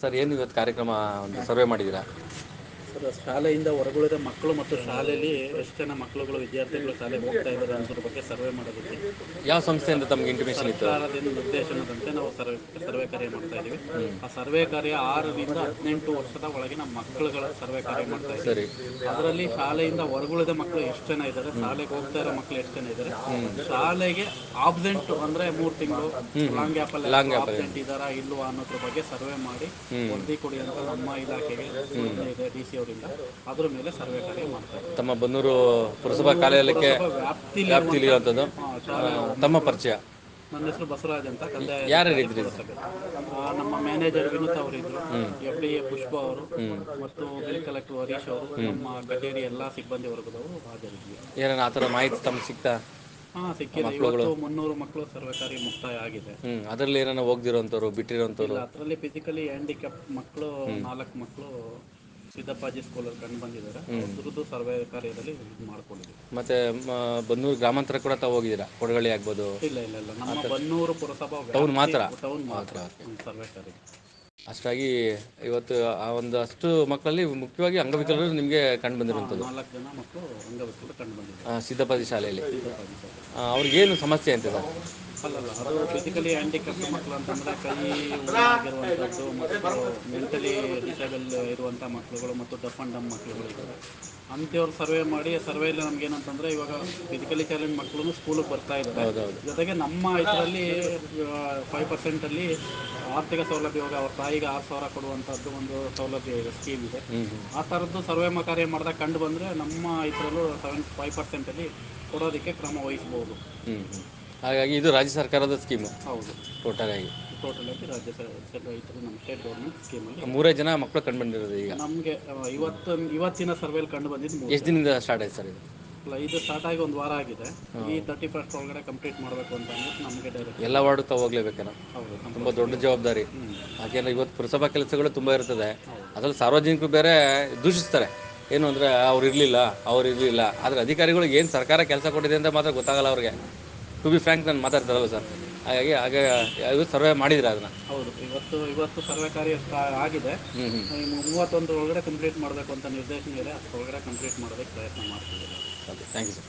Sir ಏನು ಇವತ್ತು ಕಾರ್ಯಕ್ರಮ ಒಂದು ಸರ್ವೆ ಮಾಡಿದ್ದೀರಾ? ಸರ್ ಶಾಲೆಯಿಂದ ಹೊರಗುಳಿದ ಮಕ್ಕಳು ಮತ್ತು ಶಾಲೆಯಲ್ಲಿ ಎಷ್ಟು ಜನ ಮಕ್ಕಳುಗಳು ವಿದ್ಯಾರ್ಥಿಗಳು ಶಾಲೆಗೆ ಹೋಗ್ತಾ ಇದ್ದಾರೆ ಅನ್ನೋದ್ರ ಬಗ್ಗೆ ಸರ್ವೆ ಮಾಡೋದಕ್ಕೆ ಯಾವ ಸಂಸ್ಥೆಯಿಂದ ತಮಗೆ ಇಂಟಿಮೇಷನ್ ಇತ್ತು? ಸರ್ಕಾರದಿಂದ ನಿರ್ದೇಶನದಂತೆ ನಾವು ಸರ್ವೆ ಸರ್ವೆ ಕಾರ್ಯ ಮಾಡ್ತಾ ಇದ್ದೀವಿ. ಆ ಸರ್ವೆ ಕಾರ್ಯ ಆರರಿಂದ ಹದಿನೆಂಟು ವರ್ಷದ ಒಳಗಿನ ಮಕ್ಕಳುಗಳ ಸರ್ವೆ ಕಾರ್ಯ ಮಾಡ್ತಾ ಇದ್ದೀವಿ. ಅದರಲ್ಲಿ ಶಾಲೆಯಿಂದ ಹೊರಗುಳಿದ ಮಕ್ಕಳು ಎಷ್ಟು ಜನ ಇದ್ದಾರೆ ಶಾಲೆಗೆ ಹೋಗ್ತಾ ಇರೋ ಮಕ್ಕಳು ಎಷ್ಟು ಜನ ಇದ್ದಾರೆ? ಶಾಲೆಗೆ ಆಬ್ಸೆಂಟ್ ಅಂದ್ರೆ ಮೂರು ತಿಂಗಳು ಲಾಂಗ್ ಗ್ಯಾಪ್ ಅಲ್ಲಿ ಆಬ್ಸೆಂಟ್ ಇದ್ದಾರಾ ಇಲ್ವಾ ಅನ್ನೋದ್ರ ಬಗ್ಗೆ ಸರ್ವೆ ಮಾಡಿ ವರದಿ ಕೊಡಿ ಅಂತ ನಮ್ಮ ಇಲಾಖೆಗೆ ಇದೆ ಡಿ ಸಿ ಅವರಿಂದ ಅದ್ರ ಮೇಲೆ ಸರ್ವೆ ಕಾರ್ಯ ಮಾಡ್ತಾರೆ. ತಮ್ಮ ಬನ್ನೂರು ಪುರಸಭಾ ಕಾರ್ಯಾಲಯಕ್ಕೆ ವ್ಯಾಪ್ತಿ ಇರುವಂಥದ್ದು. ತಮ್ಮ ಪರಿಚಯ. ನನ್ನ ಹೆಸರು ಬಸವರಾಜ್ ಅಂತ ಕಂದಾಯ ಇದ್ರಿ? ನಮ್ಮ ಮ್ಯಾನೇಜರ್ ವಿನೋತ್ ಇದ್ರು. ಎಫ್ ಡಿ ಎ ಪುಷ್ಪ ಅವರು. ಮತ್ತು ಬಿಲ್ ಕಲೆಕ್ಟರ್ ಹರೀಶ್ ಅವರು. ನಮ್ಮ ಕಚೇರಿ ಎಲ್ಲ ಸಿಬ್ಬಂದಿ ವರ್ಗದವರು ಹಾಜರಿದ್ವಿ. ಏನಾರ ಆ ಥರ ಮಾಹಿತಿ ತಮ್ಗೆ ಸಿಗ್ತಾ ಹಾ ಸಿಕ್ಕಿದೆ. ಇವತ್ತು ಮುನ್ನೂರು ಮಕ್ಕಳು ಸರ್ವಕಾರಿ ಮುಕ್ತಾಯ ಆಗಿದೆ. ಅದರಲ್ಲಿ ಏನಾರ ಹೋಗ್ದಿರೋಂಥವ್ರು ಬಿಟ್ಟಿರೋಂಥವ್ರು? ಅದರಲ್ಲಿ ಫಿಸಿಕಲಿ ಹ್ಯಾಂಡಿಕ್ಯಾಪ್ ಮಕ್ಕಳು ನಾಲ್ಕು ಮಕ್ಕಳು ಸಿದ್ದಪ್ಪಾಜಿ ಸ್ಕೂಲಲ್ಲಿ ಕಂಡು ಬಂದಿದ್ದಾರೆ. ಅದ್ರದ್ದು ಸರ್ವೆ ಕಾರ್ಯದಲ್ಲಿ ಮಾಡ್ಕೊಂಡಿದ್ದೀವಿ ಮತ್ತೆ ಬನ್ನೂರು ಗ್ರಾಮಾಂತರ ಕೂಡ ತಾವು ಹೋಗಿದ್ದೀರಾ? ಕೊಡಗಳ್ಳಿ ಆಗ್ಬೋದು. ಇಲ್ಲ ಇಲ್ಲ ಇಲ್ಲ. ನಮ್ಮ ಬನ್ನೂರು ಪುರಸಭಾ ಟೌನ್ ಮಾತ್ರ? ಟೌನ್ ಮಾತ್ರ. ಹ್ಮ್, ಸರ್ವೆ ಕಾರ್ಯ. ಅಷ್ಟಾಗಿ ಇವತ್ತು ಆ ಒಂದು ಅಷ್ಟು ಮಕ್ಕಳಲ್ಲಿ ಮುಖ್ಯವಾಗಿ ಅಂಗವಿಕಲರು ನಿಮಗೆ ಕಂಡು ಬಂದಿರುವಂಥದ್ದು. ನಾಲ್ಕು ಜನ ಮಕ್ಕಳು ಅಂಗವಿಕಲರು ಕಂಡು ಬಂದಿದ್ದಾರೆ. ಸಿದ್ದಪ್ಪಾಜಿ ಸಿದ್ದಪದಿ ಶಾಲೆಯಲ್ಲಿ. ಆ, ಅವ್ರಿಗೇನು ಸಮಸ್ಯೆ ಅಂತ ಸರ್ ಅದು ಫಿಸಿಕಲಿ ಹ್ಯಾಂಡಿಕ್ಯಾಪ್ ಮಕ್ಕಳು ಅಂತಂದರೆ ಕೈ ಆಗಿರುವಂಥದ್ದು ಮತ್ತು ಮೆಂಟಲಿ ಡಿಸೇಬಲ್ ಇರುವಂಥ ಮಕ್ಕಳುಗಳು ಮತ್ತು ಡಫ್ ಆ್ಯಂಡ್ ಡಮ್ ಮಕ್ಕಳುಗಳು ಇದ್ದಾರೆ. ಅಂಥವ್ರು ಸರ್ವೆ ಮಾಡಿ ಸರ್ವೆಯಲ್ಲಿ ನಮ್ಗೆ ಏನಂತಂದರೆ ಇವಾಗ ಫಿಸಿಕಲಿ ಚಾಲೆಂಜ್ ಮಕ್ಕಳು ಸ್ಕೂಲಿಗೆ ಬರ್ತಾ ಇದ್ದಾರೆ. ಜೊತೆಗೆ ನಮ್ಮ ಇದರಲ್ಲಿ ಫೈವ್ ಪರ್ಸೆಂಟಲ್ಲಿ ಆರ್ಥಿಕ ಸೌಲಭ್ಯ ಇವಾಗ ಅವ್ರ ತಾಯಿಗೆ ಆರು ಸಾವಿರ ಕೊಡುವಂಥದ್ದು ಒಂದು ಸೌಲಭ್ಯ ಇದೆ. ಸ್ಕೀಮ್ ಇದೆ ಆ ಥರದ್ದು ಸರ್ವೆ ಕಾರ್ಯ ಮಾಡಿದಾಗ ಕಂಡು ಬಂದರೆ ನಮ್ಮ ಇದರಲ್ಲೂ ಸೆವೆನ್ ಫೈವ್ ಪರ್ಸೆಂಟಲ್ಲಿ ಕೊಡೋದಕ್ಕೆ ಕ್ರಮ ವಹಿಸ್ಬೋದು. ಹಾಗಾಗಿ ಇದು ರಾಜ್ಯ ಸರ್ಕಾರದ ಸ್ಕೀಮು ಹೌದು. ಟೋಟಲ್ ಆಗಿ ಟೋಟಲ್ ಆಗಿ ರಾಜ್ಯ ಸರ್ಕಾರ ನಮ್ಮ ಸ್ಟೇಟ್ ಗೌರ್ಮೆಂಟ್ ಸ್ಕೀಮಲ್ಲಿ ಮೂರೇ ಜನ ಮಕ್ಕಳು ಕಂಡು ಬಂದಿರೋದು ಈಗ. ನಮಗೆ ಇವತ್ತು ಇವತ್ತಿನ ಸರ್ವೆಲ್ ಕಂಡು ಬಂದಿದ್ದು ಎಷ್ಟು ದಿನದಿಂದ ಸ್ಟಾರ್ಟ್ ಆಯ್ತು ಸರ್ ಇದು? ಅಲ್ಲ ಇದು ಸ್ಟಾರ್ಟ್ ಆಗಿ ಒಂದು ವಾರ ಆಗಿದೆ. ಈ ತರ್ಟಿ ಫಸ್ಟ್ ಒಳಗಡೆ ಕಂಪ್ಲೀಟ್ ಮಾಡಬೇಕು ಅಂತ ಅಂದ್ಬಿಟ್ಟು ನಮಗೆ ಡೈರೆಕ್ಟ್ ಎಲ್ಲ ವಾರ್ಡ್ ತಾವು ಹೋಗ್ಲೇಬೇಕೇನೋ? ಹೌದು ತುಂಬ ದೊಡ್ಡ ಜವಾಬ್ದಾರಿ. ಯಾಕೆಂದ್ರೆ ಇವತ್ತು ಪುರಸಭಾ ಕೆಲಸಗಳು ತುಂಬ ಇರ್ತದೆ. ಅದ್ರಲ್ಲಿ ಸಾರ್ವಜನಿಕರು ಬೇರೆ ದೂಷಿಸ್ತಾರೆ. ಏನು ಅಂದರೆ ಅವ್ರು ಇರಲಿಲ್ಲ ಅವ್ರು ಇರಲಿಲ್ಲ. ಆದರೆ ಅಧಿಕಾರಿಗಳಿಗೆ ಏನು ಸರ್ಕಾರ ಕೆಲಸ ಕೊಟ್ಟಿದೆ ಅಂತ ಮಾತ್ರ ಗೊತ್ತಾಗಲ್ಲ ಅವ್ರಿಗೆ. ಟು ಬಿ ಫ್ರ್ಯಾಂಕ್ ನಾನು ಮಾತಾಡ್ತಾರಲ್ಲ ಸರ್ ಹಾಗಾಗಿ ಹಾಗೆ ಯಾರು ಸರ್ವೆ ಮಾಡಿದ್ರೆ ಅದನ್ನ? ಹೌದು ಇವತ್ತು ಇವತ್ತು ಸರ್ವೆ ಕಾರ್ಯ ಸ್ಟಾ- ಆಗಿದೆ. ಮೂವತ್ತೊಂದು ಮೂವತ್ತೊಂದರ ಒಳಗಡೆ ಕಂಪ್ಲೀಟ್ ಮಾಡಬೇಕು ಅಂತ ನಿರ್ದೇಶನ ಇದೆ. ಅಷ್ಟರೊಳಗಡೆ ಕಂಪ್ಲೀಟ್ ಮಾಡೋದಕ್ಕೆ ಪ್ರಯತ್ನ ಮಾಡ್ತಿದ್ದೀವಿ. Okay thank you sir